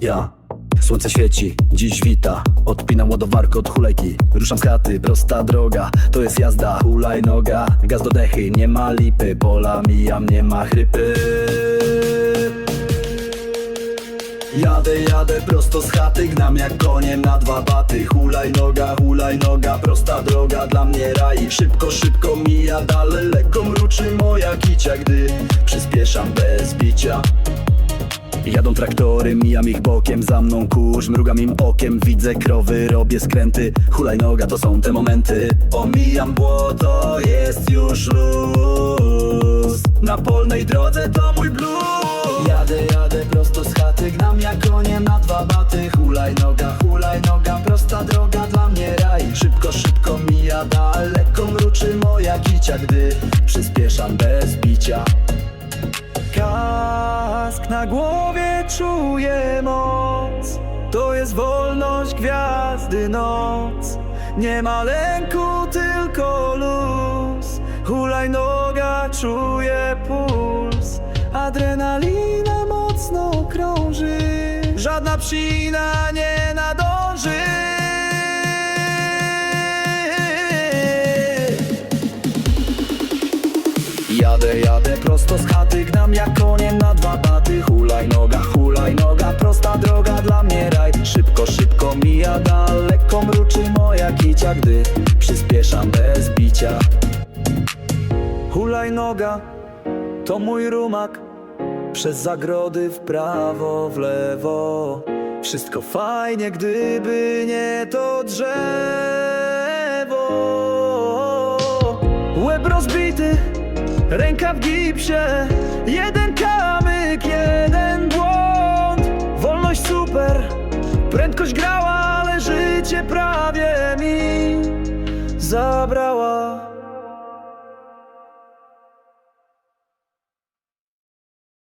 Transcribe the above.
ja. Słońce świeci, dziś wita. Odpinam ładowarkę od hulajki. Ruszam z chaty, prosta droga. To jest jazda, hulaj noga Gaz do dechy, nie ma lipy. Pola mijam, nie ma chrypy. Jadę, jadę prosto z chaty. Gnam jak koniem na dwa baty. Hulaj noga, hulaj noga Prosta droga dla mnie raj. Szybko, szybko mija dalej. Lekko mruczy moja kicia Gdy przyspieszam bez bicia Jadą traktory, mijam ich bokiem Za mną kurz, mrugam im okiem Widzę krowy, robię skręty Hulaj noga, to są te momenty. Omijam błoto, jest już luz. Na polnej drodze to mój blues. Jadę, jadę prosto z chaty Gnam jak koniem na dwa baty. Hulaj noga, hulaj noga Prosta droga dla mnie raj. Szybko, szybko mija dal Lekko mruczy moja kicia Gdy przyspieszam bez bicia Kask na głowie czuję moc. To jest wolność gwiazdy noc. Nie ma lęku, tylko luz. Hulaj noga, czuję puls. Adrenalina mocno krąży. Żadna psina nie nadąży Jadę, jadę prosto z chaty. Gnam jak koniem na dwa baty. Hulaj noga, hulaj noga Prosta droga dla mnie raj. Szybko, szybko mija daleko Mruczy moja kicia Gdy przyspieszam bez bicia. Hulaj noga To mój rumak. Przez zagrody w prawo, w lewo. Wszystko fajnie, gdyby nie to drzewo. Łeb rozbity Ręka w gipsie, jeden kamyk, jeden błąd. Wolność super, prędkość grała, ale życie prawie mi zabrała